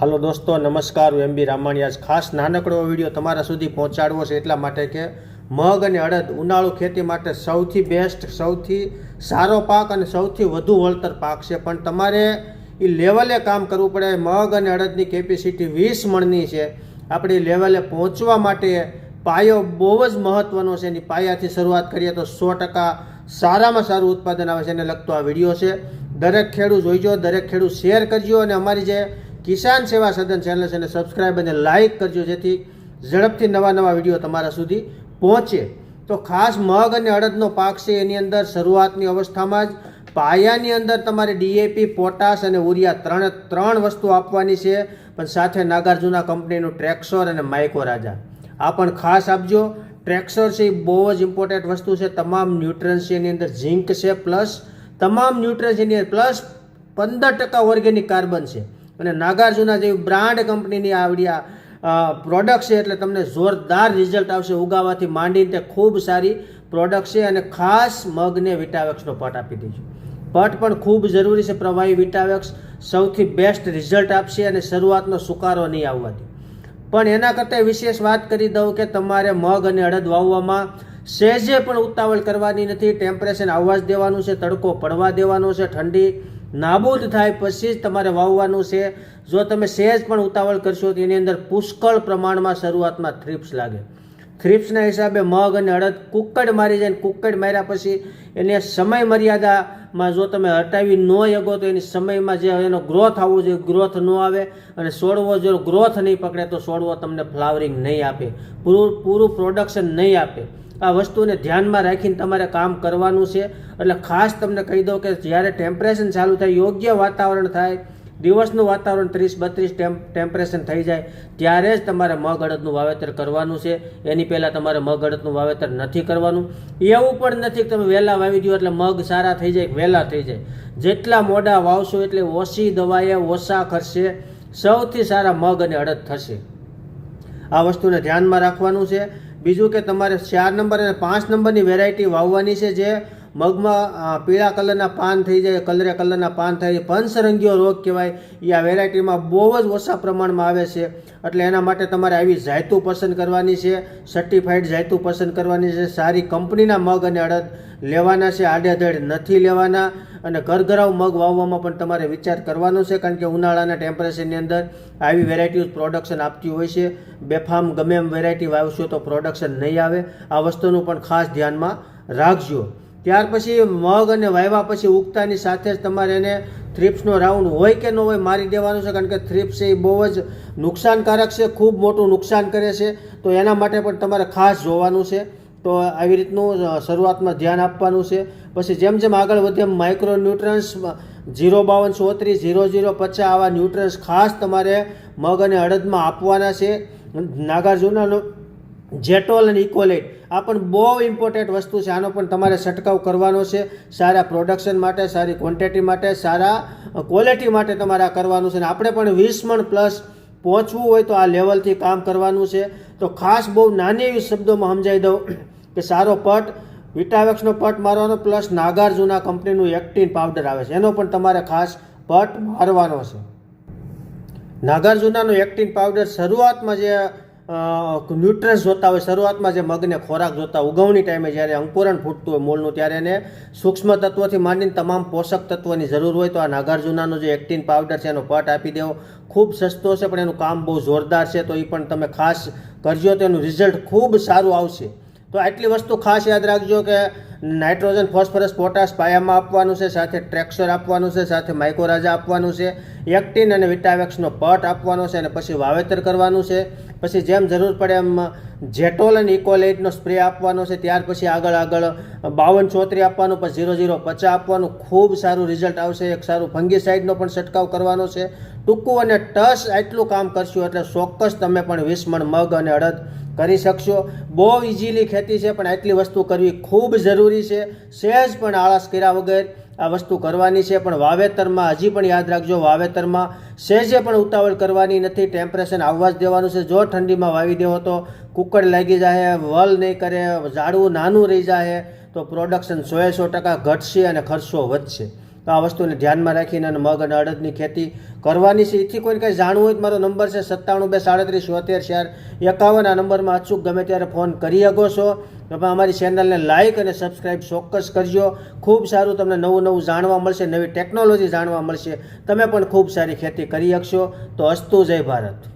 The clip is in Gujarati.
હાલો દોસ્તો, નમસ્કાર, હું એમ બી રામાણિયા ખાસ નાનકડો વીડિયો તમારા સુધી પહોંચાડવો છે એટલા માટે કે મગ અને અડદ ઉનાળુ ખેતી માટે સૌથી બેસ્ટ સૌથી સારો પાક અને સૌથી વધુ વળતર પાક છે. પણ તમારે એ લેવલે કામ કરવું પડે. મગ અને અડદની કેપેસિટી વીસ મણની છે. આપણે લેવલે પહોંચવા માટે પાયો બહુ જ મહત્ત્વનો છે. એની પાયાથી શરૂઆત કરીએ તો સો ટકા સારામાં સારું ઉત્પાદન આવે છે. એને લગતો આ વીડિયો છે. દરેક ખેડૂત જોઈજો, દરેક ખેડૂત શેર કરજો અને અમારી જે કિસાન સેવા સદન ચેનલ છે એને સબસ્ક્રાઈબ અને લાઇક કરજો જેથી ઝડપથી નવા નવા વીડિયો તમારા સુધી પહોંચે. તો ખાસ મગ અને અડદનો પાક છે એની અંદર શરૂઆતની અવસ્થામાં જ પાયાની અંદર તમારે ડીએપી પોટાશ અને ઉરિયા ત્રણ ત્રણ વસ્તુ આપવાની છે. પણ સાથે નાગાર્જુના કંપનીનું ટ્રેક્સોર અને માઇકો રાજા આ પણ ખાસ આપજો. ટ્રેક્સર છે એ બહુ જ ઇમ્પોર્ટન્ટ વસ્તુ છે. તમામ ન્યુટ્રન્સ એની અંદર ઝીંક છે. પ્લસ તમામ ન્યુટ્રન્સ એની પ્લસ પંદર ટકા ઓર્ગેનિક કાર્બન છે. અને નાગાર્જુના જેવી બ્રાન્ડ કંપનીની આવડી આ પ્રોડક્ટ છે એટલે તમને જોરદાર રિઝલ્ટ આવશે ઉગાવાથી માંડીને તે ખૂબ સારી પ્રોડક્ટ છે અને ખાસ મગને વિટાવેક્સનો પટ આપી દેજો પટ પણ ખૂબ જરૂરી છે પ્રવાહી વિટાવેક્સ સૌથી બેસ્ટ રિઝલ્ટ આપશે અને શરૂઆતનો સુકારો નહીં આવવાથી. પણ એના કરતાં વિશેષ વાત કરી દઉં કે તમારે મગ અને અડદ વાવવામાં સહેજે પણ ઉતાવળ કરવાની નથી ટેમ્પરેચર આવવા જ દેવાનું છે, તડકો પડવા દેવાનો છે, ઠંડી નાબૂદ થાય પછી જ તમારે વાવવાનું છે. જો તમે સહેજ પણ ઉતાવળ કરશો તો એની અંદર પુષ્કળ પ્રમાણમાં શરૂઆતમાં થ્રિપ્સ લાગે. થ્રિપ્સના હિસાબે મગ અને અડદ કુક્કડ મારી જાય કુક્કડ માર્યા પછી એને સમય મર્યાદામાં જો તમે હટાવી ન શકો તો એની સમયમાં જે એનો ગ્રોથ આવવો જોઈએ, ગ્રોથ ન આવે અને છોડવો જો ગ્રોથ નહીં પકડે તો છોડવો તમને ફ્લાવરિંગ નહીં આપે. પૂરું પૂરું પ્રોડક્શન નહીં આપે. આ વસ્તુને ધ્યાનમાં રાખીને તમારે કામ કરવાનું છે. એટલે ખાસ તમને કહી દઉં કે જ્યારે ટેમ્પરેચર ચાલુ થાય, યોગ્ય વાતાવરણ થાય, દિવસનું વાતાવરણ ત્રીસ બત્રીસ ટેમ્પ ટેમ્પરેચર થઈ જાય, ત્યારે જ તમારે મગ અડદનું વાવેતર કરવાનું છે. એની પહેલાં તમારે મગ અડદનું વાવેતર નથી કરવાનું. એવું પણ નથી કે તમે વહેલા વાવી દો એટલે મગ સારા થઈ જાય વહેલા થઈ જાય. જેટલા મોડા વાવશો એટલે ઓછી દવાએ ઓછા ખર્ચે સૌથી સારા મગ અને અડદ થશે. આ વસ્તુને ધ્યાનમાં રાખવાનું છે. બીજું કે તમારે ચાર નંબર અને પાંચ નંબરની વેરાયટી વાવવાની છે જે મગમાં પીળા કલરના પાન થઈ જાય, કલરે કલરના પાન થાય પંચરંગીઓ રોગ કહેવાય. એ આ વેરાયટીમાં બહુ જ ઓછા પ્રમાણમાં આવે છે. એટલે એના માટે તમારે આવી જાયતું પસંદ કરવાની છે સર્ટિફાઈડ જાયતું પસંદ કરવાની છે. સારી કંપનીના મગ અને અડદ લેવાના છે. આડેધડ નથી લેવાના. અને ઘરઘરાવ મગ વાવવામાં પણ તમારે વિચાર કરવાનો છે, કારણ કે ઉનાળાના ટેમ્પરેચરની અંદર આવી વેરાયટીઓ પ્રોડક્શન આપતી હોય છે. બેફામ ગમે એમ વેરાયટી વાવશો તો પ્રોડક્શન નહીં આવે. આ વસ્તુનું પણ ખાસ ધ્યાનમાં રાખજો. ત્યાર પછી મગ અને વાવ્યા પછી ઉગતાની સાથે જ તમારે એને થ્રિપ્સનો રાઉન્ડ હોય કે ન હોય મારી દેવાનું છે, કારણ કે થ્રિપ્સ એ બહુ જ નુકસાનકારક છે, ખૂબ મોટું નુકસાન કરે છે. તો એના માટે પણ તમારે ખાસ જોવાનું છે. તો આવી રીતનું શરૂઆતમાં ધ્યાન આપવાનું છે. પછી જેમ જેમ આગળ વધે એમ માઇક્રો ન્યુટ્રન્સ જીરો બાવન ચોત્રીસ ઝીરો ઝીરો પચાસ આવા ન્યુટ્રન્સ ખાસ તમારે મગ અને અડદમાં આપવાના છે. નાગાર્જુનાનો જેટોલ અને ઇકોલેટ. આ પણ બહુ ઇમ્પોર્ટન્ટ વસ્તુ છે. આનો પણ તમારે છંટકાવ કરવાનો છે. સારા પ્રોડક્શન માટે, સારી ક્વોન્ટિટી માટે, સારા ક્વોલિટી માટે તમારે આ કરવાનું છે. અને આપણે પણ વીસ મણ પ્લસ પહોંચવું હોય તો આ લેવલથી કામ કરવાનું છે. તો ખાસ બહુ નાની એવી શબ્દોમાં સમજાવી દઉં કે સારો પટ, વિટાવેક્સનો પટ મારવાનો પ્લસ નાગાર્જુના કંપનીનું એક્ટિન પાવડર આવે છે. એનો પણ તમારે ખાસ પટ મારવાનો છે. નાગાર્જુનાનો એક્ટિન પાવડર શરૂઆતમાં જે ન્યુટ્રન્સ જોતા હોય, શરૂઆતમાં જે મગને ખોરાક જોતા ઉગવણી ટાઈમે જ્યારે અંકુરણ ફૂટતું હોય મૂળનું ત્યારે એને સૂક્ષ્મ તત્વોથી માંડીને તમામ પોષક તત્વોની જરૂર હોય તો આ નાગાર્જુનાનો જે એક્ટિન પાવડર છે એનો પટ આપી દેવો. ખૂબ સસ્તો છે, પણ એનું કામ બહુ જોરદાર છે, તો એ પણ તમે ખાસ કરજો, તો એનું રિઝલ્ટ ખૂબ સારું આવશે. તો આટલી વસ્તુ ખાસ યાદ રાખજો કે નાઇટ્રોજન, ફોસ્ફરસ, પોટાશ પાયામાં આપવાનું છે, સાથે ટ્રેક્સર આપવાનું છે, સાથે માઇકોરાજા આપવાનું છે, એક્ટિન અને વિટાવેક્સનો પટ આપવાનો છે, અને પછી વાવેતર કરવાનું છે. પછી જેમ જરૂર પડે એમ જેટોલ અને ઇકોલેટનો સ્પ્રે આપવાનો છે, ત્યાર પછી આગળ આગળ બાવન ચોત્રી આપવાનું, પછી ઝીરો ઝીરો પચાસ આપવાનું. ખૂબ સારું રિઝલ્ટ આવશે. એક સારું ફંગીસાઇડનો પણ છંટકાવ કરવાનો છે. ટૂંકું અને ટસ આટલું કામ કરશું એટલે ચોક્કસ તમે પણ વીસ મણ મગ અને અડદ કરી શકશો. બહુ ઇઝીલી ખેતી છે, પણ આટલી વસ્તુ કરવી ખૂબ જરૂરી છે. સહેજ પણ આળસ કર્યા વગર આ વસ્તુ કરવાની છે, પણ વાવેતરમાં હજી પણ યાદ રાખજો, વાવેતરમાં સહેજે પણ ઉતાવળ કરવાની નથી, ટેમ્પરેચર આવવા જ દેવાનું છે. જો ઠંડીમાં વાવી દેવો તો કુકડ લાગી જાય વલ નહીં કરે, ઝાડવું નાનું રહી જાય તો પ્રોડક્શન સોએ સો ટકા ઘટશે અને ખર્ચો વધશે. તો આ વસ્તુને ધ્યાનમાં રાખીને અને મગ અને અડદની ખેતી કરવાની છે. એથી કોઈને કંઈ જાણવું હોય મારો નંબર છે, સત્તાણું બે સાડત્રીસ સોતેર ચાર એકાવન. આ નંબરમાં અચૂક ગમે ત્યારે ફોન કરી શકો છો. તમે અમારી ચેનલને લાઇક અને સબસ્ક્રાઇબ ચોક્કસ કરજો. ખૂબ સારું તમને નવું નવું જાણવા મળશે, નવી ટેકનોલોજી જાણવા મળશે. તમે પણ ખૂબ સારી ખેતી કરી શકશો. તો અસ્તુ જય ભારત.